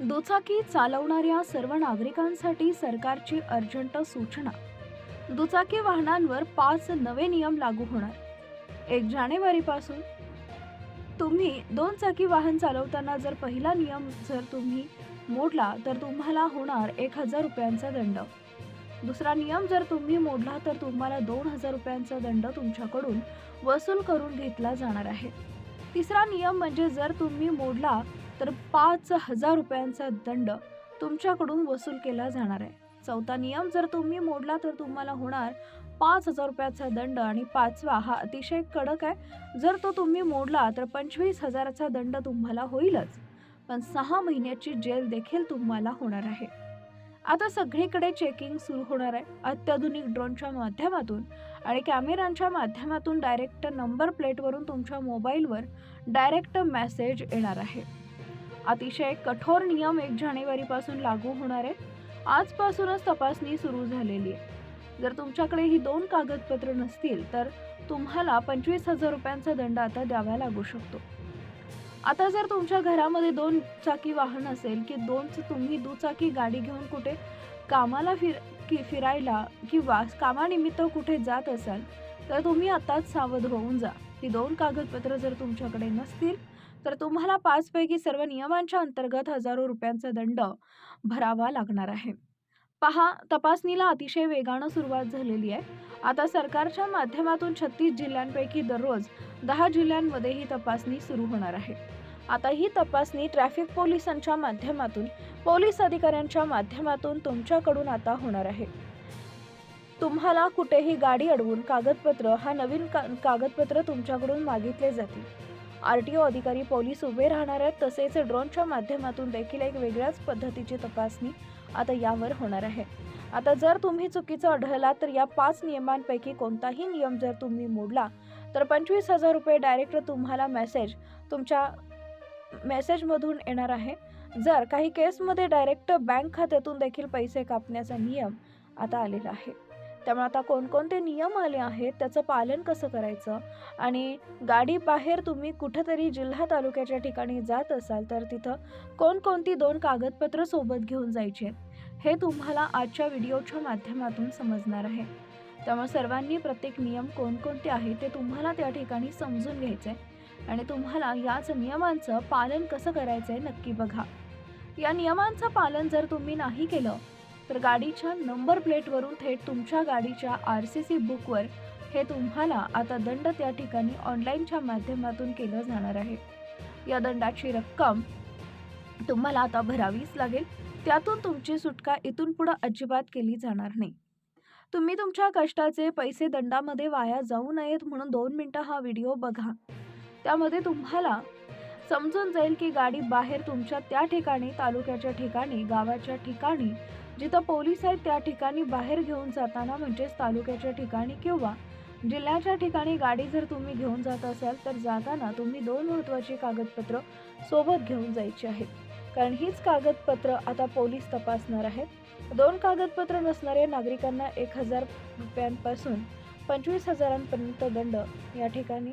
दुचाकी चालवणाऱ्या सर्व नागरिकांसाठी सरकारची अर्जंट सूचना. दुचाकी वाहनांवर पाच नवे नियम लागू होणार. एक जानेवारीपासून. तुम्ही दोन चाकी वाहन चालवताना जर पहिला नियम जर तुम्ही मोडला तर तुम्हाला होणार एक हजार रुपयांचा दंड. दुसरा नियम जर तुम्ही मोडला तर तुम्हाला दोन हजार रुपयांचा दंड तुमच्याकडून वसूल करून घेतला जाणार आहे. तिसरा नियम म्हणजे जर तुम्ही मोडला तर पाच हजार रुपयांचा दंड तुमच्याकडून वसूल केला जाणार आहे. चौथा नियम जर तुम्ही मोडला तर तुम्हाला होणार पाच हजार रुपयाचा दंड. आणि पाचवा हा अतिशय कडक आहे. जर तो तुम्ही मोडला तर पंचवीस हजाराचा दंड तुम्हाला होईलच. पण सहा महिन्याची जेल देखील तुम्हाला होणार आहे. आता सगळीकडे चेकिंग सुरू होणार आहे. अत्याधुनिक ड्रोनच्या माध्यमातून आणि कॅमेऱ्यांच्या माध्यमातून डायरेक्ट नंबर प्लेटवरून तुमच्या मोबाईलवर डायरेक्ट मेसेज येणार आहे. अतिशय कठोर नियम एक जानेवारीपासून लागू होणार आहे आजपासूनच तपासणी सुरू झालेली आहे. जर तुमच्याकडे ही दोन कागदपत्र नसतील तर तुम्हाला पंचवीस हजार रुपयांचा दंड आता द्यावा लागू शकतो. आता जर तुमच्या घरामध्ये दोन चाकी वाहन असेल की दोन तुम्ही दुचाकी गाडी घेऊन कुठे कामाला फिर की फिरायला किंवा कामानिमित्त कुठे जात असाल तर तुम्ही आताच सावध होऊन जा. ही दोन कागदपत्र जर तुमच्याकडे नसतील तर तुम्हाला पाचपैकी सर्व नियमांच्या अंतर्गत हजारो रुपयांचा दंड भरावा लागणार आहे. पहा तपासणीला अतिशय वेगानं सुरुवात झालेली आहे. आता सरकारच्या माध्यमातून छत्तीस जिल्ह्यांपैकी दररोज दहा जिल्ह्यांमध्ये ही तपासणी सुरू होणार आहे. आता ही तपासणी ट्रॅफिक पोलिसांच्या माध्यमातून पोलीस अधिकाऱ्यांच्या माध्यमातून तुमच्याकडून आता होणार आहे. तुम्हाला कुठेही गाडी अडवून कागदपत्र हा नवीन का कागदपत्र तुमच्याकडून मागितले जातील. आर टी ओ अधिकारी पोलीस उभे राहणार आहेत तसेच ड्रोनच्या माध्यमातून देखील एक वेगळ्याच पद्धतीची तपासणी आता यावर होणार आहे. आता जर तुम्ही चुकीचं आढळला तर या पाच नियमांपैकी कोणताही नियम जर तुम्ही मोडला तर पंचवीस हजार रुपये डायरेक्ट तुम्हाला मेसेज तुमच्या मेसेजमधून येणार आहे. जर काही केसमध्ये डायरेक्ट बँक खात्यातून देखील पैसे कापण्याचा नियम आता आलेला आहे. त्यामुळे आता कोणकोणते नियम आले आहेत त्याचं पालन कसं करायचं? आणि गाडी बाहेर तुम्ही कुठंतरी जिल्हा तालुक्याच्या ठिकाणी जात असाल तर तिथं कोणकोणती दोन कागदपत्र सोबत घेऊन जायची आहेत हे तुम्हाला आजच्या व्हिडिओच्या माध्यमातून समजणार आहे. त्यामुळे सर्वांनी प्रत्येक नियम कोणकोणते आहेत ते तुम्हाला त्या ठिकाणी समजून घ्यायचे आणि तुम्हाला याच नियमांचं पालन कसं करायचं आहे नक्की बघा. या नियमांचं पालन जर तुम्ही नाही केलं तर गाडीच्या नंबर प्लेटवरून थेट तुमच्या गाडीच्या आर सी सी बुकवर हे तुम्हाला आता दंड त्या ठिकाणी ऑनलाईनच्या माध्यमातून केलं जाणार आहे. या दंडाची रक्कम तुम्हाला आता भरावीच लागेल. त्यातून तुमची सुटका इथून पुढं अजिबात केली जाणार नाही. तुम्ही तुमच्या कष्टाचे पैसे दंडामध्ये वाया जाऊ नयेत म्हणून दोन मिनटं हा व्हिडिओ बघा. त्यामध्ये तुम्हाला समजून जाईल की गाडी बाहेर तुमच्या त्या ठिकाणी तालुक्याच्या ठिकाणी गावाच्या ठिकाणी जिथं पोलीस आहेत त्या ठिकाणी बाहेर घेऊन जाताना म्हणजेच तालुक्याच्या ठिकाणी किंवा जिल्ह्याच्या ठिकाणी गाडी जर तुम्ही घेऊन जात असाल तर जाताना तुम्ही दोन महत्त्वाची कागदपत्र सोबत घेऊन जायची आहेत. कारण हीच कागदपत्र आता पोलीस तपासणार आहेत. दोन कागदपत्र नसणाऱ्या नागरिकांना एक हजार रुपयांपासून पंचवीस हजारांपर्यंत दंड या ठिकाणी